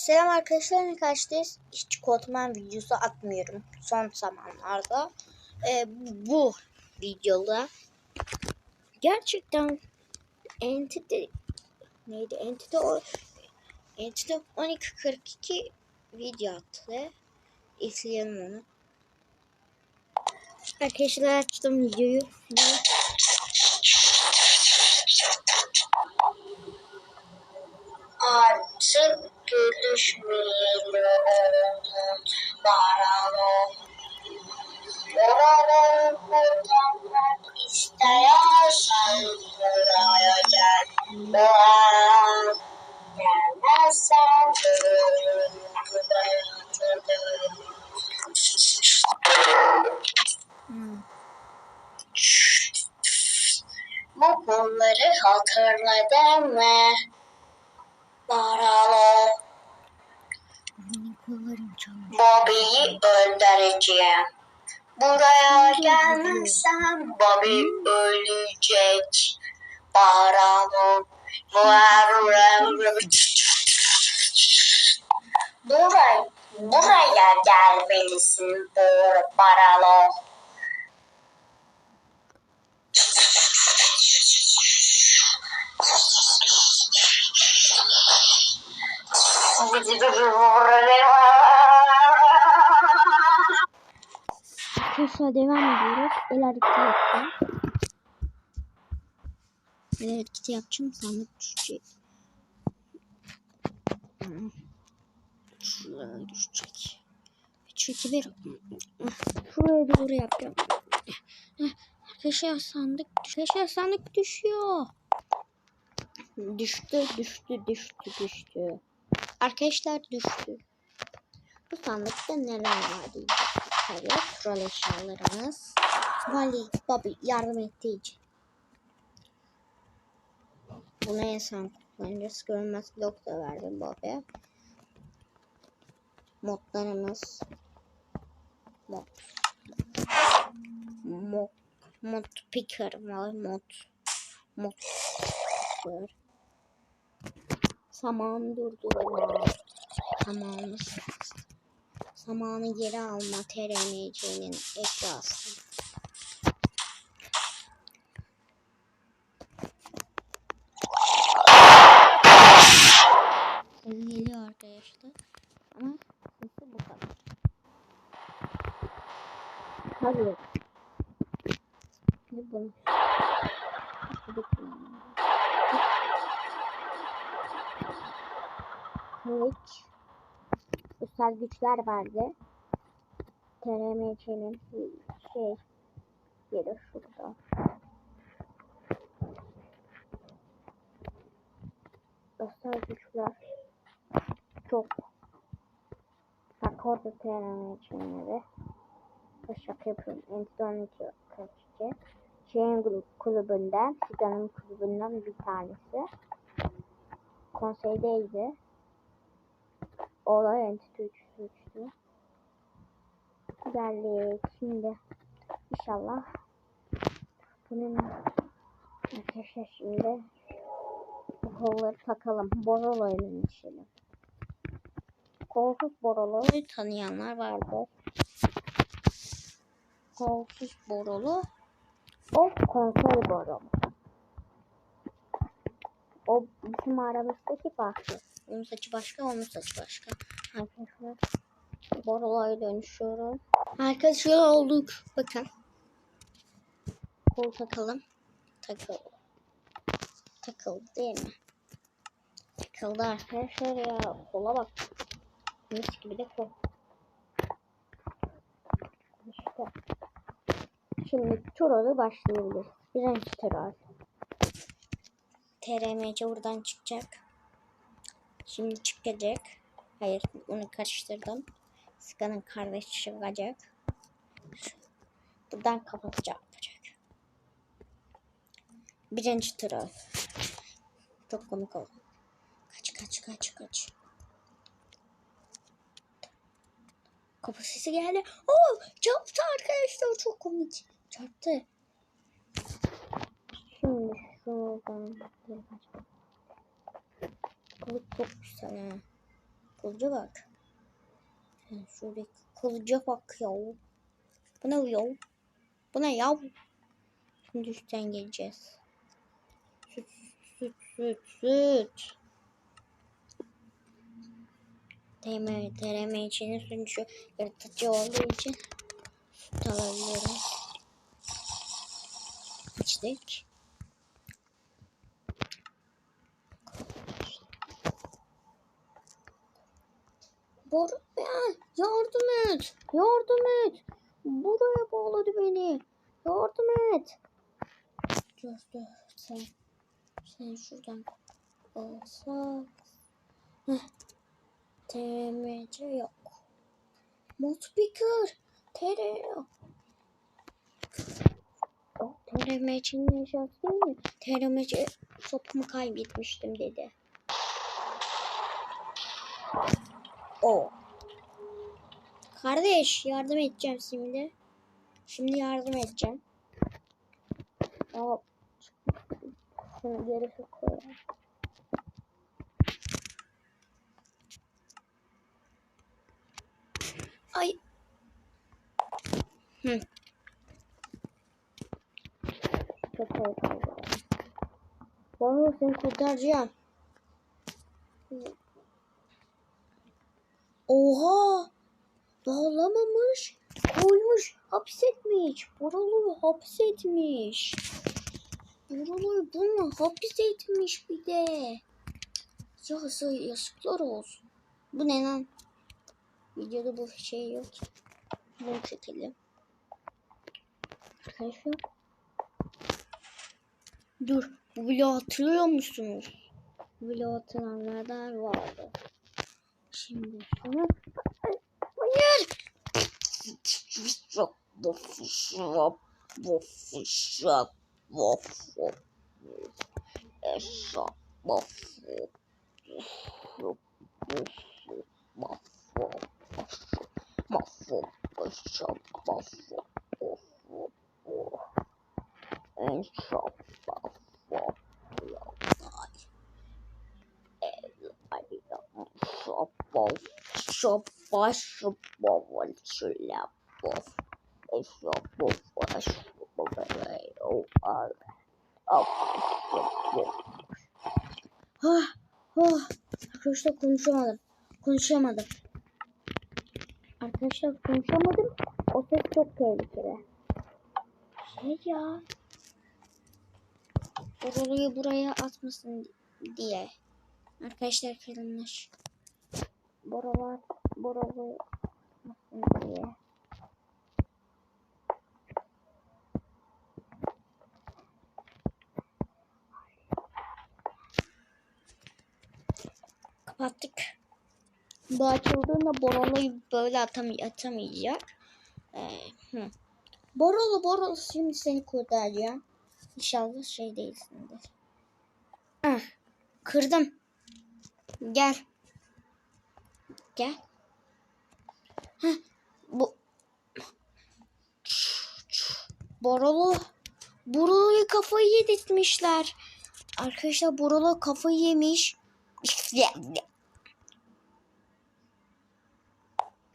Selam arkadaşlar arkadaşlar hiç kodman videosu atmıyorum son zamanlarda. Ee, bu videoda gerçekten Entity neydi Entity o Entity 1242 video attı. İzleyelim onu. Arkadaşlar açtım videoyu. Artık görüşmeyelim Baralo Oraları kurtarmak istersen Buraya gel Buraya Gelmezsen. Bu bunları hatırladın mı? Çalmış. Bobby'yi öldüreceğim. Buraya gelmezsem Bobby ölecek. Baralo. Buraya, buraya gelmelisin Baralo. Arkadaşlar devam ediyoruz. El hareketi yapacağım. El hareketi yapacağım. Sandık düşecek. Şuraya düşecek. Çünkü bir şuraya doğru yapacağım. Arkadaşlar sandık Arkadaşlar sandık düşüyor. Düştü, düştü, düştü, düştü. Arkadaşlar düştü. Bu sandıkta neler var diyeceğim. Tabii troll eşyalarımız. Vali, Bobby yardım ettiği. Buna en son kullanacağız. Görünmez blok da verdim Bobby'ye. Modlarımız. Mod. Mod. Mod picker var. Mod. Mod. picker. Saman durdurma. Samanımız. Samanı geri alma TRMC'nin. Sesi geliyor arkadaşlar. Ama sesi bu kadar. Hadi. Ne bu? Kılıç. Özel güçler verdi. TRMC'nin şey yeri şurada. Özel güçler çok. Bak orada TRMC'nin yeri. Şaka yapıyorum. Endon 42. Şeyin kulübünden, Sigan'ın kulübünden bir tanesi. Konseydeydi. Olay Entity 3'tü. Geldik. Şimdi inşallah bunun arkadaşlar şimdi bu kolları takalım. Borolo'nun içine. Kolsuz Borolo'yu tanıyanlar vardır. Kolsuz Borolo o konsol Borolo. O bizim aramızdaki farklı. Onun saçı başka, onun saçı başka. Arkadaşlar Borolo'ya dönüşüyorum. Arkadaşlar olduk. Bakın. Kol takalım. Takıldı. Takıldı değil mi? Takıldı arkadaşlar ya. Kola bak. Mis gibi de kol. İşte. Şimdi Turol'u başlayabiliriz. Birinci Turol. TRMC buradan çıkacak. Şimdi çıkacak. Hayır onu karıştırdım. Sıkanın kardeşi çıkacak. Buradan kapatacak. Birinci troll. Çok komik oldu. Kaç kaç kaç kaç. Kapı sesi geldi. Oo çarptı arkadaşlar çok komik. Çarptı. Şimdi şuradan Kılıç çok güzel ha. Kılıca bak. Sen şuradaki kılıca bak ya. Bu ne ya? Bu ne ya? Şimdi üstten geleceğiz. Süt, süt, süt, süt. TM, TRM içinin sunucu yaratıcı olduğu için süt alabiliyorum. İçtik. Bor ya, yardım et. Yardım et. Buraya bağladı beni. Yardım et. Dur dur sen. Sen şuradan. Heh. TMC yok. Speaker. TR yok. TRMC'nin değil mi? TRMC sopumu kaybetmiştim dedi. O. Kardeş yardım edeceğim şimdi. Şimdi yardım edeceğim. Hop. Şunu geri koyalım. Ay. Hı. Çok korkuyorum. Bana seni kurtaracağım. Oha! Bağlamamış, koymuş, hapsetmiş. Buraları hapsetmiş. Buraları bunu hapsetmiş bir de. Ya yazıklar olsun. Bu ne lan? Videoda bu şey yok ki. Bunu çekelim. Arkadaşlar. Dur. Bu vlogu hatırlıyor musunuz? Bu vlogu hatırlayanlardan vardı. Şimdi şunu... Ay, Hayır! Şap, bof, şap, bof, şap, bof, bof. Şap, bof, bof, bof, bof. Mahvoldum. Şap, mahvoldum. En şap, mahvoldum. Şap, şap, şap, şap, Ah, ah, arkadaşlar konuşamadım. Konuşamadım. Arkadaşlar konuşamadım. O ses çok tehlikeli. Şey ya. Orayı buraya atmasın diye. Arkadaşlar kırılmış. Boralar, boralı atmasın diye. Kapattık. Bu açıldığında Borolu'yu böyle atamay atamayacak. Ee, hı. Borolu Borolu şimdi seni kurtaracağım. İnşallah şey değilsindir. Ah, kırdım. Gel. Gel. Heh, bu Borolu Borolu'yu kafayı yedirtmişler. Arkadaşlar Borolu kafayı yemiş.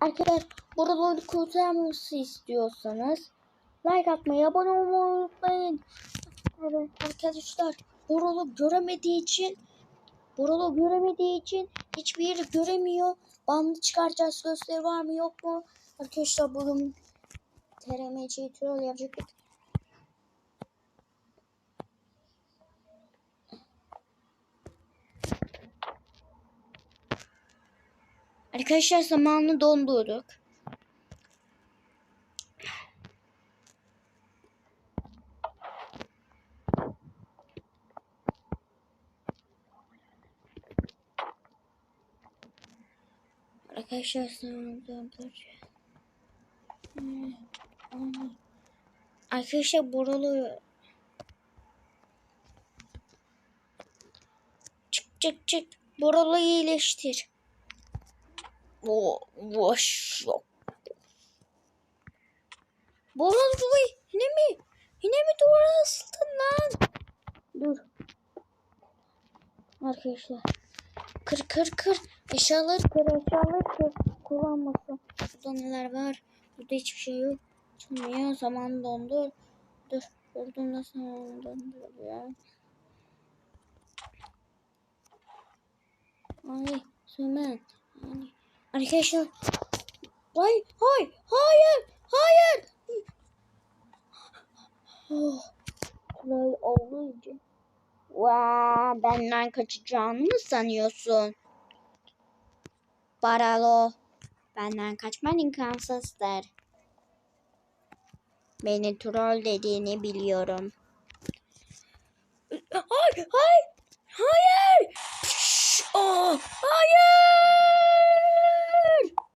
Arkadaşlar buraları kurtarması istiyorsanız like atmayı, abone olmayı unutmayın. Arkadaşlar Borolo göremediği için Borolo göremediği için hiçbir yeri göremiyor. Bandı çıkaracağız gösteri var mı yok mu? Arkadaşlar bugün TRMC troll yapacaktık. Arkadaşlar zamanını dondurduk. Arkadaşlar donduracağız. Hmm. Arkadaşlar buralı çık çık çık buralı iyileştir. Bu boş Ruy yine mi? Yine mi duvara asıldın lan? Dur. Arkadaşlar. Kır kır kır. Eşyaları kır eşyaları kır. Kullanmasın. Burada neler var? Burada hiçbir şey yok. Açılmıyor. Zaman dondur. Dur. Durduğunda zaman donduruyor. Ay Sümen. Ay. Arkadaşlar. Ay hay hayır hayır. Oh. Play olunca. Vaa benden kaçacağını mı sanıyorsun? Baralo. Benden kaçman imkansızdır. Beni troll dediğini biliyorum. Hayır, hayır, hayır. Pş, oh, hayır.